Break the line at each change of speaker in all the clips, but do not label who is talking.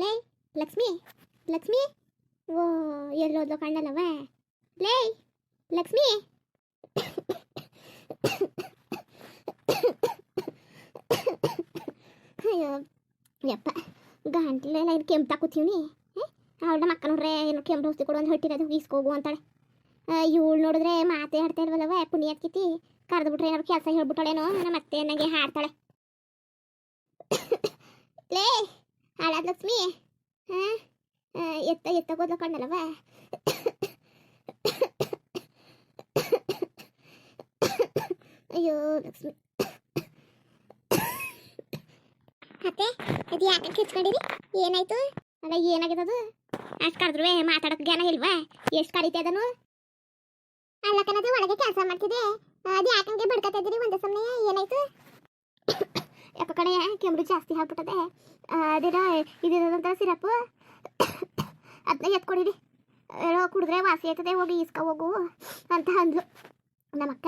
ಲೇ, ಲಕ್ಷ್ಮಿ ಲಕ್ಷ್ಮಿ. ಓ ಎಲ್ಲೋದ್ಲೋ ಕಣ್ಣಲ್ಲವ? ಲೇ, ಲಕ್ಷ್ಮಿ. ಅಯ್ಯೋ, ಯಪ್ಪ. ಗಂಟ್ಲೆಲ್ಲ ಇದು ಕೆಮ್ತಾ ಕೂತೀವ್ನಿ ಅವಳ ಮಕ್ಕ ನೋಡ್ರೆ ಏನು ಕೆಂಪು ಔಷಧಿ ಕೊಡು ಅಂತ ಹೊಟ್ಟಿರೋದು ಈಸ್ಕೋಗು ಅಂತಾಳೆ. ಇವಳು ನೋಡಿದ್ರೆ ಮಾತೆ ಆಡ್ತಾ ಇಲ್ವಲ್ಲವ, ಪುಣ್ಯ ಕಿತ್ತಿ ಕರೆದು ಬಿಟ್ರೆ ಏನಾದ್ರು ಕೆಲಸ ಹೇಳ್ಬಿಟ್ಟಾಳೇನೋ ನಮ್ಮ ಮತ್ತೆ ನನಗೆ ಹಾಡ್ತಾಳೆ. ಲೇ ಹಾಳಾದ ಲಕ್ಷ್ಮಿ ಹಾಂ, ಎತ್ತ ಎತ್ತ ಕಣ್ಣಲ್ಲವ? ಅಯ್ಯೋ, ಲಕ್ಷ್ಮಿ. ಅತ್ತೆ, ಅದು ಯಾಕೆ ಕಿಚ್ಕೊಂಡಿರಿ ಏನಾಯ್ತು? ಅಲ್ಲ ಏನಾಗಿದೆ ಅದು? ಅಷ್ಟು ಕರೆದ್ರುವೆ ಮಾತಾಡೋಕೆ ಜ್ಞಾನ ಇಲ್ವಾ? ಎಷ್ಟು ಕರಿತಾ ಅದನು ಅಲ್ಲ ಕಣದು ಒಳಗೆ ಕೆಲಸ ಮಾಡ್ತಿದ್ದೆ. ಅದು ಯಾಕಂಗೆ ಬಡ್ಕತಾ ಇದ್ದೀರಿ? ಒಂದೇ ಸಮಯ ಏನಾಯ್ತು? ಯಾಕ ಕಡೆ ಕೆಮ್ರು ಜಾಸ್ತಿ ಆಗ್ಬಿಟ್ಟದೆ. ಅದೇನೋ ಇದಂತ ಸಿರಪ್ಪು ಅದನ್ನ ಎತ್ಕೊಡಿರಿ ಏನೋ ಕುಡಿದ್ರೆ ವಾಸಿ ಆಯ್ತದೆ ಹೋಗಿ ಈಸ್ಕೊ ಹೋಗು ಅಂತ ಅಂದ್ಲು. ನಮ್ಮಕ್ಕ,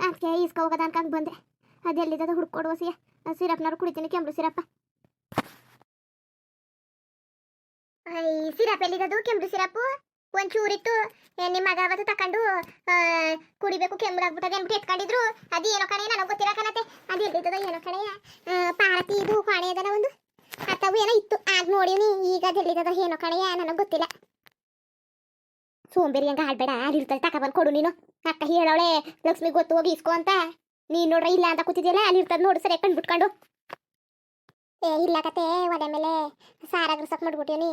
ಅದಕ್ಕೆ ಈಸ್ಕೊ ಹೋಗೋದ ಅನ್ಕಂಗೆ ಬಂದೆ. ಅದೆಲ್ಲಿದ್ದದ ಹುಡ್ಕೊಡು ವಸಿಯ. ಸಿರಪ್ನವ್ರು ಕುಡಿತೀನಿ ಕೆಂಬು ಸಿರಪ್ಪ. Syrup ಎಲ್ಲಿದ್ದದು ಕೆಂಬು syrup? ಒಂದ್ ಚೂರಿತ್ತು ಏ, ನಿಮ್ಮ ಮಗ ಅವತ್ತು ತಕೊಂಡು ಕುಡಿಬೇಕು ಕೆಮ್ಮು ಅಂತ ಎತ್ಕೊಂಡಿದ್ರು. ಅದು ಏನೋ ಕಣೆ ನನಗೆ ಗೊತ್ತಿರ ಕಣತೆ. ಅದು ಎಲ್ಲಿದ್ದದ ಏನೋ ಕಣೆ. ಪಾರತಿ ಇದು ಕಾಣೆ ಅದನ ಒಂದು. ಅಥವಾ ಏನೋ ಇತ್ತು. ಆಗ ನೋಡಿವ್ನಿ ಈಗ ಅದು ಎಲ್ಲಿದ್ದದ ಏನೋ ಕಣೆಯ ನನಗೆ ಗೊತ್ತಿಲ್ಲ. ಸೋಂಬೇರಿ ಹಂಗ ಆಡ್ಬೇಡ ಅಲ್ಲಿ ತಕ ಬಂದು ಕೊಡು ನೀನು. ಅಕ್ಕ ಹೇಳವಳೆ ಲಕ್ಷ್ಮಿ ಗೊತ್ತು ಹೋಗಿ ಇಸ್ಕೊ ಅಂತ. ನೀನ್ ನೋಡ್ರ ಇಲ್ಲ ಅಂತ ಕೂತಿದ್ಯಲ್ಲ ಅಲ್ಲಿ ಇರ್ತದೆ ನೋಡು ಸರಿ ಕಣ್ ಬಿಟ್ಕೊಂಡು. ಏ ಇಲ್ಲ ಕತೆ ಒಲೆ ಮೇಲೆ ಸಾರ ಗ್ರಸಕ್ ಮಾಡ್ಬಿಟ್ಟಿನಿ.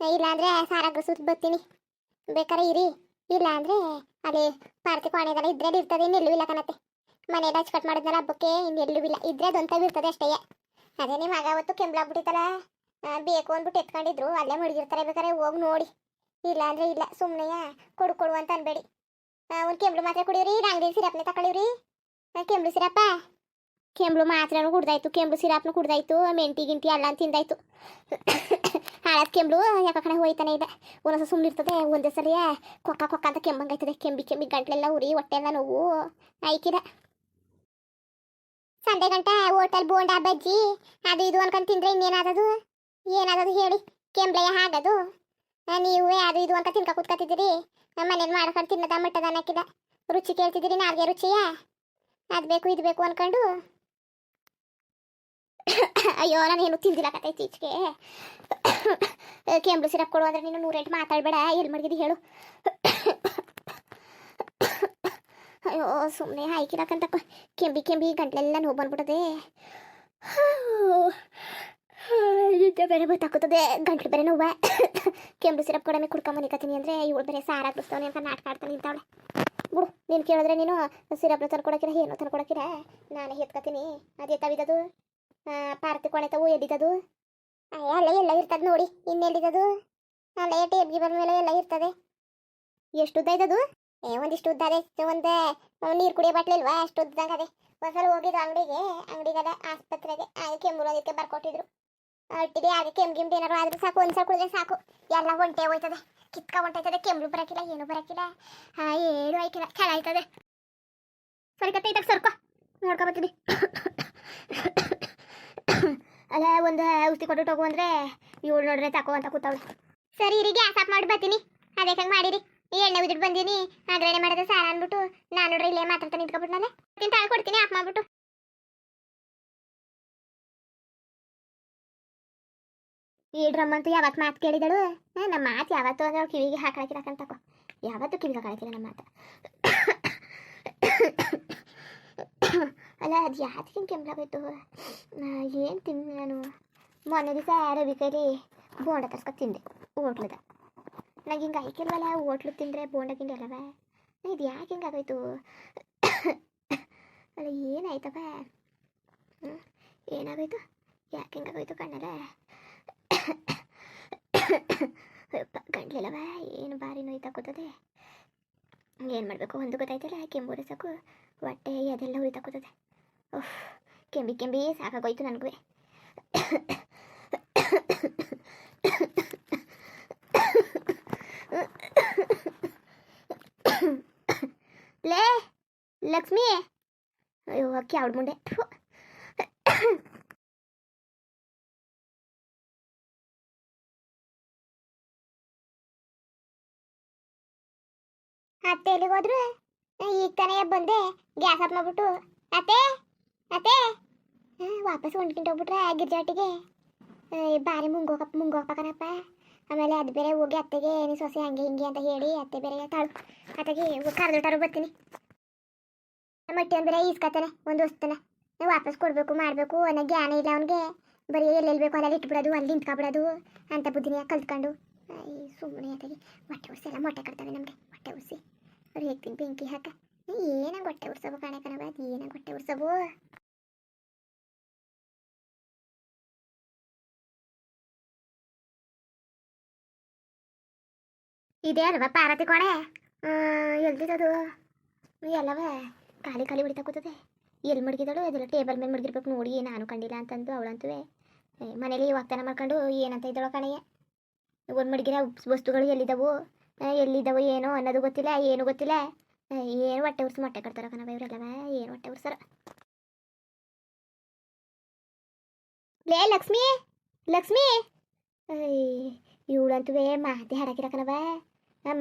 ಇಲ್ಲ ಅಂದ್ರೆ ಸಾರ ಗ್ರಸತ್ ಬರ್ತೀನಿ. ಬೇಕಾರೆ ಇರಿ. ಇಲ್ಲ ಅಂದ್ರೆ ಅಲ್ಲಿ ಪಾರ್ಥಿ ಕಾಣೆದಲ್ಲ ಇದ್ರೆ ಇರ್ತದೆ ಇನ್ನೆಲ್ಲೂ ಇಲ್ಲ ಕಣತೆ ಮನೆಯಲ್ಲ ಕಟ್ ಮಾಡಿದ್ನಲ್ಲ ಹಬ್ಬಕ್ಕೆ ಇನ್ನೆಲ್ಲೂ ಇಲ್ಲ. ಇದ್ರೆ ಅದೊಂತ ಇರ್ತದೆ ಅಷ್ಟೇ. ಅದೇ ನಿಮ್ಮ ಮಗ ಅವತ್ತು ಕೆಂಬ್ಲಾಗ್ಬಿಟ್ಟಿತ್ತಲ್ಲ ಆ, ಬೇಕು ಅಂದ್ಬಿಟ್ಟು ಎತ್ಕೊಂಡಿದ್ರು. ಅಲ್ಲೇ ಮುಡಿದಿರ್ತಾರೆ ಬೇಕಾರೆ ಹೋಗಿ ನೋಡಿ. ಇಲ್ಲ ಅಂದ್ರೆ ಇಲ್ಲ. ಸುಮ್ಮನೆಯ ಕೊಡು ಕೊಡು ಅಂತ ಅನ್ಬೇಡಿ. ಒಂದು ಕೆಂಬ್ಳು ಮಾತ್ರ ಕುಡಿಯೋರಿ ಅಂಗಡಿ ಸಿರಪ್ನೆ ತಗೊಳ್ಳಿವ್ರಿ ಕೆಂಬ್ಳು ಸಿರಪ್ಪ ಕೆಂಬ್ಳು ಮಾತ್ರನೂ ಕುಡ್ದಾಯ್ತು. ಕೆಂಬ್ಳು ಸಿರಪ್ನು ಕುಡ್ದಾಯ್ತು. ಮೆಂಟಿ ಗಿಂಟಿ ಅಂತ ತಿಂದಾಯ್ತು. ಹಾಳಾದ ಕೆಂಬ್ಳು ಯಾಕ ಕಡೆ ಹೋಯ್ತಾನೆ ಇದೆ. ಒಂದೊಂದು ಸುಮ್ಮನೆ ಇರ್ತದೆ ಒಂದೇ ಸರಿಯ ಕೊಕ್ಕ ಕೊಕ್ಕ ಅಂತ ಕೆಂಬಂಗಾಯ್ತದೆ ಕೆಂಬಿ ಕೆಂಬಿ ಗಂಟ್ಲೆಲ್ಲ ಉರಿ ಹೊಟ್ಟೆಲ್ಲ ನೋವು. ಐಕಿದ ಸಂಡೆ ಗಂಟೆ ಹೋಟೆಲ್ ಬೋಂಡಾ ಬಜ್ಜಿ, ಅದು ಇದು ಅನ್ಕೊಂಡು ತಿಂದ್ರೆ ಇನ್ನೇನಾದದು? ಏನಾದದು ಹೇಳಿ ಕೆಂಬ್ಲೆಯ ಹಾಗದು? ನೀವೇ ನೀವು ಅದು ಇದು ಅಂತ ತಿನ್ಕ ಕೂತ್ಕೊತಿದ್ದೀರಿ ಮನೇಲಿ ಮಾಡ್ಕೊಂಡು ತಿನ್ನದ ಮಟ್ಟದ ಅನ್ನಕ್ಕಿದ. ರುಚಿ ಕೇಳ್ತಿದ್ದೀರಿ ನಾಲ್ಗೆ ರುಚಿಯ? ಅದು ಬೇಕು, ಇದು ಬೇಕು ಅನ್ಕೊಂಡು? ಅಯ್ಯೋ, ನಾನು ಏನು ತಿಂದಿಲ್ಲ ಕತೆ ಇತ್ತೀಚೆಗೆ ಕೆಂಬ್ಳು ಸಿರಪ್ ಕೊಡು ಅಂದ್ರೆ ನೀನು ನೂರೆಂಟು ಮಾತಾಡಬೇಡ, ಎಲ್ಲಿ ಮಡಗಿದಿ ಹೇಳು. ಅಯ್ಯೋ ಸುಮ್ಮನೆ ಹಾಯ್ಕಿರಕಂತ ಕೆಂಬಿ ಕೆಂಬಿ ಗಂಟ್ಲೆಲ್ಲ ನೋವು ಬಂದ್ಬಿಟ್ಟದೆ ಬೇರೆ ಗೊತ್ತಾಗ್ತದೆ, ಗಂಟ್ಲು ಬೇರೆ ನೋವ. ಕೆಂಬು ಸಿರಪ್ ಕೊಡಮೆ ಕುಡ್ಕೊಂಡ್ ಮನಿಕತ್ತೀನಿ ಅಂದ್ರೆ ಇವಳು ಬೇರೆ ಸಾರ ಹಾಕಿಸ್ತವನೆ ಅಂತ ನಾಟಕ ಆಡ್ತಾನೆ ನಿಂತವಳೆ. ಬಿಡು, ನೀನು ಕೇಳಿದ್ರೆ ನೀನು ಸಿರಪ್ನ ತಂದ್ಕೊಡಕ್ಕಿರ ಏನು ತರ್ಕೊಡಕಿರ ನಾನೇ ಎತ್ಕತೀನಿ ಅದೇ ತವಿದದು. ಪಾರ್ತಿ ಕೊನೆ ತವು ಅಯ್ಯ ಅಲ್ಲ ಎಲ್ಲ ಇರ್ತದ ನೋಡಿ, ಇನ್ನೆಲ್ಲಿದ್ದದು? ಅಲ್ಲೇ ಟೇಬ್ಗೆ ಬಂದ ಮೇಲೆ ಎಲ್ಲ ಇರ್ತದೆ. ಎಷ್ಟು ಉದ್ದ ಇದ್ದದು? ಏ, ಒಂದಿಷ್ಟು ಉದ್ದ ಅದೇ ಒಂದು ನೀರು ಕುಡಿಯ ಬಾಟ್ಲಿ ಇಲ್ವಾ? ಅಷ್ಟು ಉದ್ದಂಗೆ ಅದೇ. ಒಂದ್ಸಲ ಹೋಗಿದ್ದು ಅಂಗಡಿಗೆ ಅಂಗಡಿಗದ ಆಸ್ಪತ್ರೆಗೆ, ಹಾಗೆ ಕೆಮ್ಮುರೋದಕ್ಕೆ ಬರ್ಕೊಟ್ಟಿದ್ರು. ಅಟ್ಟಿದೆ ಹಾಗೆ ಕೆಮ್ಮು ಗಿಮ್ ಏನಾರು ಆದ್ರೆ ಸಾಕು, ಒಂದ್ಸಲ ಕುಡಿದ್ರೆ ಸಾಕು. ಎಲ್ಲ ಒಂಟೆ ಹೋಯ್ತದೆ, ಕಿತ್ಕ ಹೊಂಟೈತದೆ ಕೆಮ್ಮು ಬರಕಿಲ್ಲ, ಏನು ಬರಕಿಲ್ಲ. ಹಾ ಏನು ಆಯ್ಕಿಲ್ಲ, ಚಳ ಆಯ್ತದೆ. ಸರಿ ಕತ್ತೆ ಇದ್ದಾಗ ಸರ್ಕೊ. ನೋಡ್ಕೊಬತ್ತೀನಿ ಅಲ್ಲ ಒಂದು ಔಷಧಿ ಕೊಟ್ಟು ಹೋಗು ಇವಳು ನೋಡ್ರೆ ತಕೋ ಅಂತ ಕೂತವಳು. ಸರಿ ಇರಿ, ಗ್ಯಾಸ್ ಆಫ್ ಮಾಡಿ ಬರ್ತೀನಿ. ಅದೇ ಹೆಂಗ್ ಮಾಡಿರಿ? ಈ ಎಣ್ಣೆ ಉದ್ಬಿಟ್ಟು ಬಂದೀನಿ. ಅಗ್ರಣೆ ಮಾಡಿದ್ರೆ ಸಾರ ಅಂದ್ಬಿಟ್ಟು ನಾನು ನೋಡ್ರಿ ಇಲ್ಲೇ ಮಾತಾಡ್ತಾನೆ ನಿಂತ್ಕೊಬಿಟ್ಟು ನಾನು. ತಿಂತ ಹಾಳು ಕೊಡ್ತೀನಿ, ಆಫ್ ಮಾಡ್ಬಿಟ್ಟು. ಅಂತೂ ಯಾವತ್ತು ಮಾತು ಕೇಳಿದಳು? ನಮ್ಮ ಮಾತು ಯಾವತ್ತು ಅಂದ್ರೆ ಅವ್ರು ಕಿವಿಗೆ ಹಾಕಳಕಿರಕಂತ ತಕೋ ಯಾವತ್ತೂ ಕಿವಿಗೆ ಹಾಕಳಕಿಲ್ಲ ನಮ್ಮ ಮಾತು. ಅಲ್ಲ, ಅದು ಯಾಕೆ ಕೆಮ್ಮಲಾಗೋಯ್ತು ಏನು ತಿಂದು ನಾನು? ಮೊನ್ನೆ ದಿವಸ ಯಾರೋ ಕೈಲಿ ಬೋಂಡ ತರ್ಸ್ಕೊ ತಿಂದೆ, ಹೋಟ್ಲದ. ನಂಗೆ ಹಿಂಗೆ ಆಯ್ಕಿಲ್ವಲ್ಲ ಹೋಟ್ಲು ತಿಂದರೆ ಬೋಂಡ ಗಿಂಡಿ ಅಲ್ಲವ ಇದು ಯಾಕೆ ಹಿಂಗೆ ಆಗೋಯ್ತು? ಅಲ್ಲ ಏನಾಯ್ತಪ್ಪ ಏನಾಗೋಯ್ತು? ಯಾಕೆ ಹಿಂಗಾಗೋಯ್ತು ಕಣ್ಣಲ್ಲ ಗಂಟ್ಲಿಲ್ಲವ ಏನು ಭಾರಿ ನೋಯ್ತಾ ಕೂತದೆ? ಏನು ಮಾಡಬೇಕು? ಒಂದು ಗೊತ್ತಾಯ್ತಲ್ಲ ಕೆಮ್ಮು ಸಾಕು ಹೊಟ್ಟೆ ಅದೆಲ್ಲ ಉಳಿತಾ ಕೂತದೆ. ಕೆಂಬಿ ಕೆಂಬಿ ಸಾಕಾಗೋಯ್ತು ನನಗೂ ಲೇ ಲಕ್ಷ್ಮಿ ಅಯ್ಯೋ ಅಕ್ಕಿ ಅವಳ ಮುಂಡೆ ಅತ್ತೆ ಎಲ್ಲಿಗೋದ್ರು ಈಗ ತಾನೇ ಬಂದೆ ಗ್ಯಾಸ್ ಆಫ್ ಮಾಡ್ಬಿಟ್ಟು ಅತ್ತೆ ಅತ್ತೆ ವಾಪಸ್ ಹೋಗ್ಬಿಟ್ರೆ ಗಿರ್ಜಾಟಿಗೆ ಬಾರಿ ಮುಂಗೋಗಪ್ಪ ಮುಂಗೋಗಪ್ಪ ಆಮೇಲೆ ಅದು ಬೇರೆ ಹೋಗಿ ಅತ್ತೆಗೆ, ನೀ ಸೊಸೆ ಹಂಗೆ ಹಿಂಗೆ ಅಂತ ಹೇಳಿ ಅತ್ತೆ ಬೇರೆ ತಾಳು, ಅತ್ತೆಗೆ ಕರೆದೊಟ್ಟಾರು ಬರ್ತೀನಿ. ಮಟ್ಟಿ ಅಂದ್ರೆ ಈಸ್ಕತ್ತಾನೆ ಒಂದು ವಸ್ತುನ ನೀವು ವಾಪಸ್ ಕೊಡಬೇಕು, ಮಾಡಬೇಕು, ಅನ್ನೋ ಜ್ಞಾನ ಇಲ್ಲ ಅವನಿಗೆ. ಬರೀ ಎಲ್ಲೆಲ್ಲಿ ಬೇಕು ಅಲ್ಲಿ ಇಟ್ಬಿಡೋದು, ಅಲ್ಲಿ ನಿಂತ್ಕೊಬಿಡೋದು, ಅಂತ ಬುದ್ಧಿನ ಕಲ್ತ್ಕೊಂಡು. ಸುಮ್ಮನೆ ಅತ್ತಾಗಿ, ಮೊಟ್ಟೆ ಉಸಿ ಎಲ್ಲ ಮೊಟ್ಟೆ ಕಟ್ತವೆ ನಮಗೆ, ಮೊಟ್ಟೆ ಉಸಿ ಅವ್ರು ಹೇಳ್ತೀನಿ ಬೆಂಕಿ ಹಾಕ. ಏನಾಗ ಹೊಟ್ಟೆ ಉರ್ಸಬು ಕಾಣೆ ಕಣವ ಏನ ಹೊಟ್ಟೆ ಉರ್ಸಬು ಇದೇ ಅಲ್ವಾ ಪಾರತಿ ಕೊಡೆ ಎಲ್ದಿದದು ಎಲ್ಲವ ಖಾಲಿ ಖಾಲಿ ಹೊಡಿತಾ ಕೂತದೆ. ಎಲ್ಲಿ ಮಡಗಿದಳು? ಅದೆಲ್ಲ ಟೇಬಲ್ ಮೇಲೆ ಮಡಗಿರ್ಬೇಕು ನೋಡಿ ನಾನು ಕಂಡಿಲ್ಲ ಅಂತಂದು ಅವಳಂತೂ ಮನೇಲಿ ವಾಗ್ದಾನ ಮಾಡ್ಕೊಂಡು ಏನಂತ ಇದ್ದಳು ಕಣಯ್ಯ ಒಂದು ಮಡಗಿರೋ ವಸ್ತುಗಳು ಎಲ್ಲಿದ್ದಾವು ಎಲ್ಲಿದ್ದಾವು ಏನೋ ಅನ್ನೋದು ಗೊತ್ತಿಲ್ಲ, ಏನು ಗೊತ್ತಿಲ್ಲ. ಏನು ಹೊಟ್ಟೆ ಉರ್ಸಿ ಮೊಟ್ಟೆ ಕಟ್ತಾರ ಕಣವ ಇವರೆಲ್ಲವ ಏನು ಹೊಟ್ಟೆ ಉರ್ಸರ ಲೇ, ಲಕ್ಷ್ಮಿ ಲಕ್ಷ್ಮಿ. ಇವಳಂತೂ ಮಾತೆ ಹಾಡಾಕಿರ ಕಣವ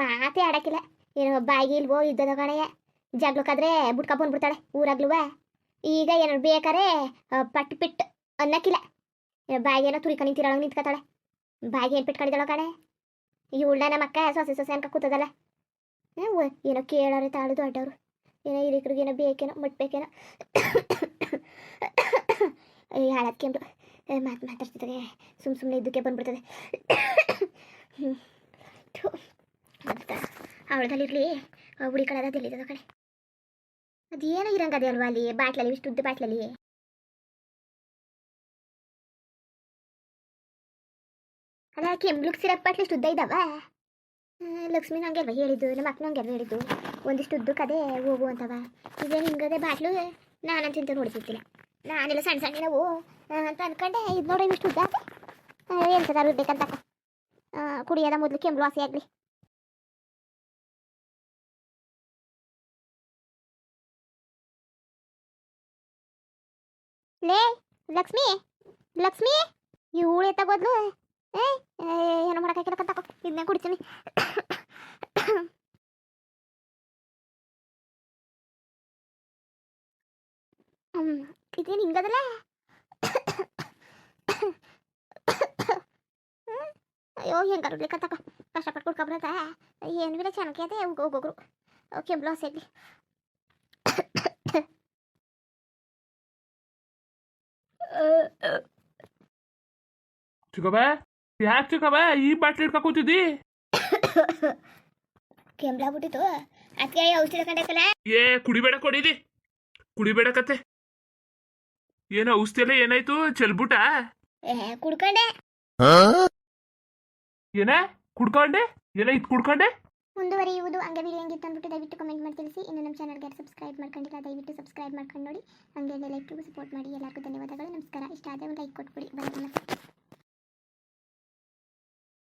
ಮಾತೆ ಹಾಡಾಕಿಲ್ಲ ಏನೋ ಬಾಯಿಗೆ ಇಲ್ವೋ ಇದ್ದದ ಕಣಯ್ಯ. ಜಗ್ಲಕ್ಕಾದ್ರೆ ಬುಡ್ಕ ಬಂದ್ಬಿಡ್ತಾಳೆ ಊರಾಗ್ಲುವ. ಈಗ ಏನಾರು ಬೇಕಾರೆ ಪಟ್ಟು ಪಟ್ ಅನ್ನಕ್ಕಿಲ್ಲ. ಬಾಯಿಗೆ ಏನೋ ತುರಿಕ ನಿಂತಿರೋಳಂಗೆ ನಿಂತ್ಕೊತಾಳೆ. ಬಾಯಿಗೆ ಏನು ಪಿಟ್ಕೊಂಡಿದ್ದಾಳೋ ಕಣೆ. ಇವಳ ನಮ್ಮ ಅಕ್ಕ ಸೊಸೆ ಸೊಸೆ ಅನ್ಕ ಕೂತದಲ್ಲ. ಏನೋ ಕೇಳಾರೆ ತಾಳು ದೊಡ್ಡವರು. ಏನೋ ಹಿರಿಕರಿಗೆ ಏನೋ ಬೇಕೇನೋ, ಮುಟ್ಬೇಕೇನೋ. ಹಾಳತ್ ಕೆಂಪು ಮಾತು ಮಾತಾಡ್ತಿದ್ರೆ ಸುಮ್ ಸುಮ್ಮನೆ ಇದಕ್ಕೆ ಬಂದ್ಬಿಡ್ತದೆ. ಅವಳದಲ್ಲಿರಲಿ ಹುಳಿ ಕಳದ ಎಲ್ಲಿದ್ದದ ಕಡೆ ಅದೇನೋ ಇರಂಗದೆ ಅಲ್ವಾ ಅಲ್ಲಿ, ಬಾಟ್ಲಲ್ಲಿ ಇಷ್ಟು ಉದ್ದ ಬಾಟ್ಲಲ್ಲಿ. ಅಲ್ಲ ಕೆಂಬ್ಲುಕ್ ಸಿರಪ್ ಬಾಟ್ಲಿ ಇಷ್ಟು ಉದ್ದ ಇದ್ದಾವ ಲಕ್ಷ್ಮಿ ನಂಗೆ ಹೇಳಿದ್ದು? ನಮ್ಮ ಅಕ್ಕ ನಂಗೆ ಹೇಳಿದ್ದು? ಒಂದಿಷ್ಟು ಉದ್ದು ಕದೆ ಹೋಗು ಅಂತವ. ಇದೇನು ಹಿಂಗದೆ ಬಾಟ್ಲು ನಾನಂತ ಇಂತ ನೋಡ್ತಿರ್ತಿಲ್ಲ. ನಾನೆಲ್ಲ ಸಣ್ಣ ಸಣ್ಣ ನಾವು ಅಂತ ಅನ್ಕೊಂಡೆ, ಇದು ನೋಡಿ ಇಷ್ಟು ಉದ್ದ ಎಂತದಾರು ಇರ್ಬೇಕಂತ ಕುಡಿಯೋದ ಮೊದಲು ಕೆಂಬ್ಲು ವಾಸಿ ಆಗಲಿ. ಲೇ, ಲಕ್ಷ್ಮಿ ಲಕ್ಷ್ಮಿ ಇವಳು ಎತ್ತಾಗೋದ್ಲು ಏ ಏ, ಏನು ಮಾಡಕ್ಕಾಗಿಲ್ಲ ತಕೋ ಇದನ್ನ ಕುಡಿತೀನಿ. ಇದೇನು ಹಿಂಗದಲ್ಲ? ಅಯ್ಯೋ ಹೆಂಗಾರು ಇರ್ಲಿಕ್ಕ ತಕೋ ಕಷ್ಟಪಟ್ಟು ಕುಡ್ಕೊಬ್ರದ ಏನು ಬಿಡ ಚೆನ್ನಾಗಿ ಅದೇ ಹೋಗೋಗ್ರು ಕೆಂಬ್ಲು ಹಸಿ
ಚಿಕ್ಕಬ? ಯಾಕೆ ಚಿಕ್ಕವ ಈ ಬಾಟ್ಲಿ ಇಟ್ಕೊ ಕೂತಿದ್ದಿ?
ಕೆಂಬ್ಲಾಗ್ಬಿಟ್ಟಿತ್ತು ಅದಕ್ಕೆ ಔಷಧಿ ಕಂಡೈತಲ್ಲ
ಏ ಕುಡಿಬೇಡ ಕೊಡಿದಿ. ಕುಡಿಬೇಡ ಕತೆ. ಏನೋ ಔಷಧಿ ಎಲ್ಲ ಏನಾಯ್ತು? ಚೆಲ್ಬಿಟ?
ಏ ಕುಡ್ಕೊಂಡೆ.
ಏನ? ಕುಡ್ಕೊಂಡೆ? ಏನ ಇದ್ ಕುಡ್ಕೊಂಡೆ?
ಮುಂದುವರಿಯುವುದು ಹಂಗೆ ವಿಡಿಯೋ ಹೆಂಗಿತ್ತು ಅಂದ್ಬಿಟ್ಟು ದಯವಿಟ್ಟು ಕಮೆಂಟ್ ಮಾಡಿ ತಿಳಿಸಿ. ಇನ್ನು ನಮ್ಮ ಚಾನಲ್ಗೆ ಸಬ್ಸ್ಕ್ರೈಬ್ ಮಾಡ್ಕೊಂಡಿಲ್ಲ ದಯವಿಟ್ಟು ಸಬ್ಸ್ಕ್ರೈಬ್ ಮಾಡ್ಕೊಂಡು ನೋಡಿ. ಹಂಗೆ ಲೈಕ್ ಸಪೋರ್ಟ್ ಮಾಡಿ. ಎಲ್ಲರಿಗೂ ಧನ್ಯವಾದಗಳು. ನಮಸ್ಕಾರ. ಇಷ್ಟ ಆದರೆ ಒಂದು ಲೈಕ್ ಕೊಟ್ಬಿಡಿ. ಬರೋದು ಮತ್ತೆ